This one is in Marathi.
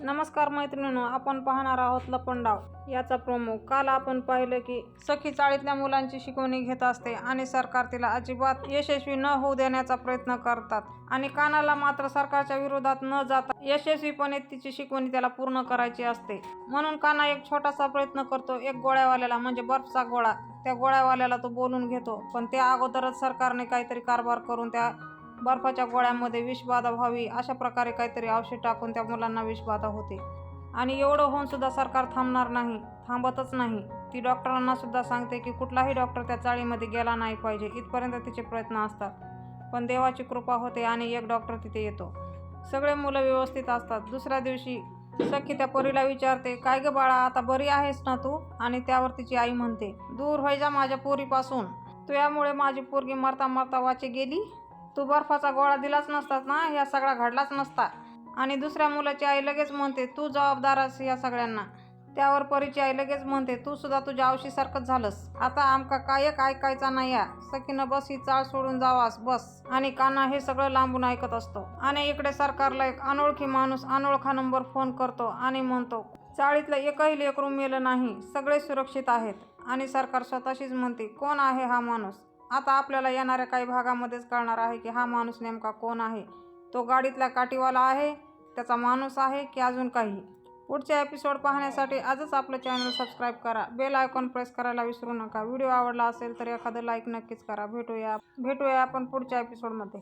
नमस्कार मैत्रिणींनो आपण पाहणार आहोत लपंडाव. याचा प्रोमो काल आपण पाहिलं की सखी चाळीतल्या मुलांची शिकवणी घेत असते आणि सरकार तिला अजिबात यशस्वी न होऊ देण्याचा प्रयत्न करतात आणि कानाला मात्र सरकारच्या विरोधात न जाता यशस्वीपणे तिची शिकवणी त्याला पूर्ण करायची असते. म्हणून काना एक छोटासा प्रयत्न करतो एक गोळ्यावाल्याला म्हणजे बर्फचा गोळा. त्या गोळ्यावाल्याला तो बोलून घेतो पण त्या अगोदरच सरकारने काहीतरी कारभार करून त्या बर्फाच्या गोळ्यामध्ये विषबाधा व्हावी अशा प्रकारे काहीतरी औषध टाकून त्या मुलांना विषबाधा होते. आणि एवढं होऊन सुद्धा सरकार थांबणार नाही थांबतच नाही. ती डॉक्टरांना सुद्धा सांगते की कुठलाही डॉक्टर त्या चाळीमध्ये गेला नाही पाहिजे इथपर्यंत तिचे प्रयत्न असतात. पण देवाची कृपा होते आणि एक डॉक्टर तिथे येतो. सगळे मुलं व्यवस्थित असतात. दुसऱ्या दिवशी सखी त्या परीला विचारते काय ग बाळा आता बरी आहेस ना तू? आणि त्यावर तिची आई म्हणते दूर व्हायजा माझ्या पोरीपासून. तुझ्यामुळे माझी पोरगी मरता मरता वाचे गेली? तू बर्फाचा गोळा दिलाच नसतात ना या सगळा घडलाच नसता. आणि दुसऱ्या मुलाची आई लगेच म्हणते तू जबाबदार अस या सगळ्यांना. त्यावर परीची आई लगेच म्हणते तू सुद्धा तुझ्या आवशीसारखंच झालंस. आता आमका कायक ऐकायचा नाही या. सखीनं बस ही चाळ सोडून जावास बस. आणि काना हे सगळं लांबून ऐकत असतो. आणि इकडे सरकारला एक अनोळखी माणूस अनोळखा नंबर फोन करतो आणि म्हणतो चाळीतलं एकही लेकरू मेलं नाही. सगळे सुरक्षित आहेत. आणि सरकार स्वतःशीच म्हणते कोण आहे हा माणूस? आता आपल्याला येणाऱ्या काही भागामध्येच कळणार आहे की हा माणूस नेमका कोण आहे? तो गाडीतला काठीवाला आहे त्याचा माणूस आहे की अजून काही? पुढचे एपिसोड पाहण्यासाठी आजच आपलं चॅनल सबस्क्राईब करा. बेल आयकॉन प्रेस करायला विसरू नका. व्हिडिओ आवडला असेल तर एखादं लाईक नक्कीच करा. भेटूया भेटूया आपण पुढच्या एपिसोडमध्ये